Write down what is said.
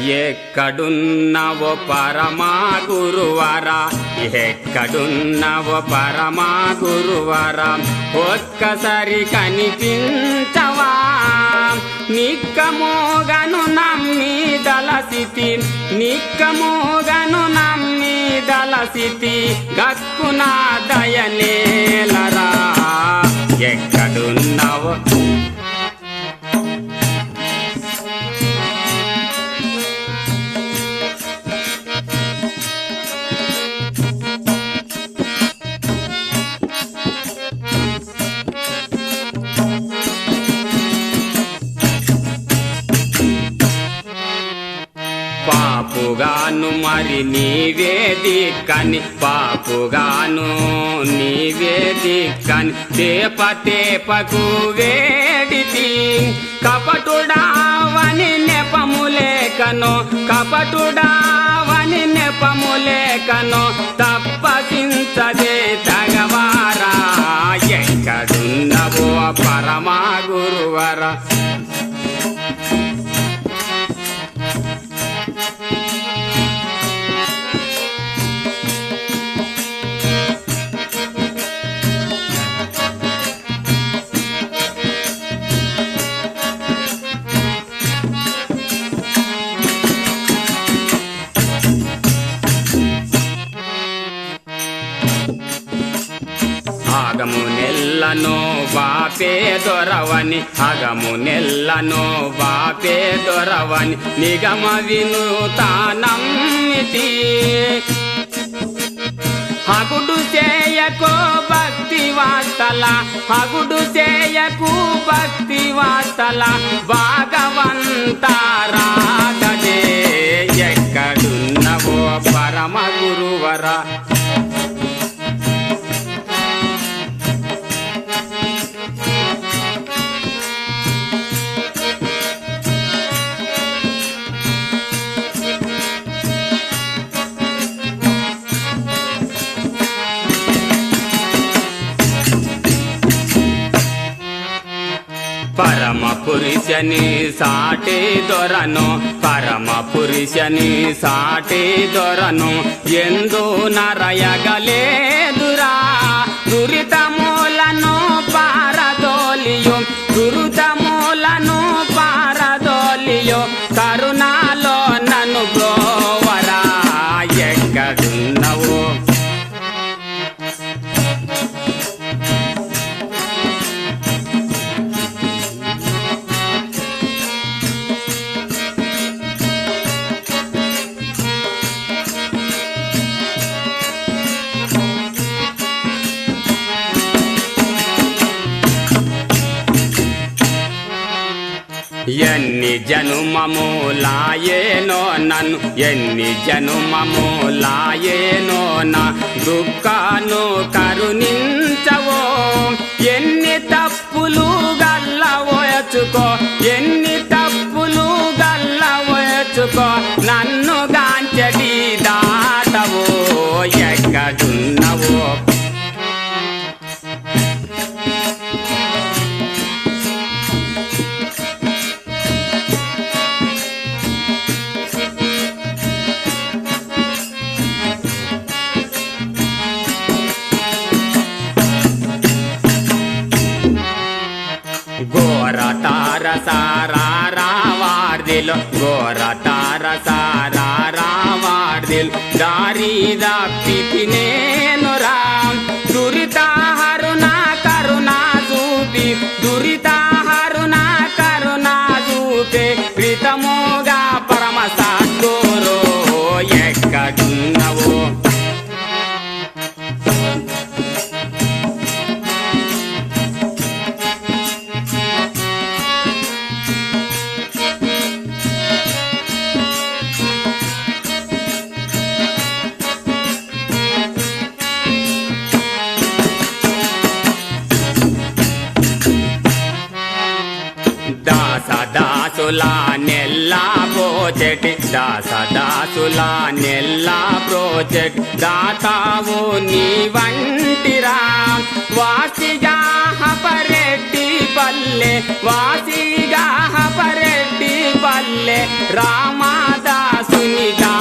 ఎక్కడున్నవో పరమా గురువరా ఎక్కడున్నవో పరమా గురువరా ఒక్కసారి కనిపించవా? నిక్కమోగను నమ్మి దళసితి నిక్కమోగను నమ్మి దళసితి గక్కునా దయనేలరా ఎక్కడున్నవో పాపుగాను మరి నీవే దిక్కని పాపుగాను నీవే దిక్కని తేప తేపకు వేడితి కపటుడావని నెపములేకను కపటుడావని నెపములేకను తప్పసించదే తగవారా. ఎక్కడున్నవో పరమా గురువరా. అగము నెల్లను బాపే దొరవని అగము నెల్లను బాపే దొరవని నిగమ వినూతానమ్మితి హగుడు చేయకో భక్తి వార్తల హగుడు చేయకు భక్తి వార్తల భాగవంతారాగదే పురుషని సాటి దొరను పరమ పురుషని సాటి దొరను ఎందు నరయగలేదురా. దురితములను పారదోలియు దురితము ఎన్ని జనుమములాయేనో నన్ను ఎన్ని జనుమములాయేనో నా దుఃఖాను కరుణించవో. ఎన్ని తప్పులు గల్లవోయచుకో ఎన్ని తప్పులు గల్లవోయచుకో నన్ను గాంచడి దాటవో ఎక్కడున్నవో తార సారావార్దిలు ఘోర తార సారావార్దిలు దారి దాపితి దాస దాసుల నెల్లా ప్రోజెక్ట్ దాస దాసుల నెల్లా ప్రోజెక్ట్ దాతావు నీ వంటిరా వాసిగా పరెడ్డి పల్లె వాసిగా పరెడ్డి పల్లె. రామాదాసుని దా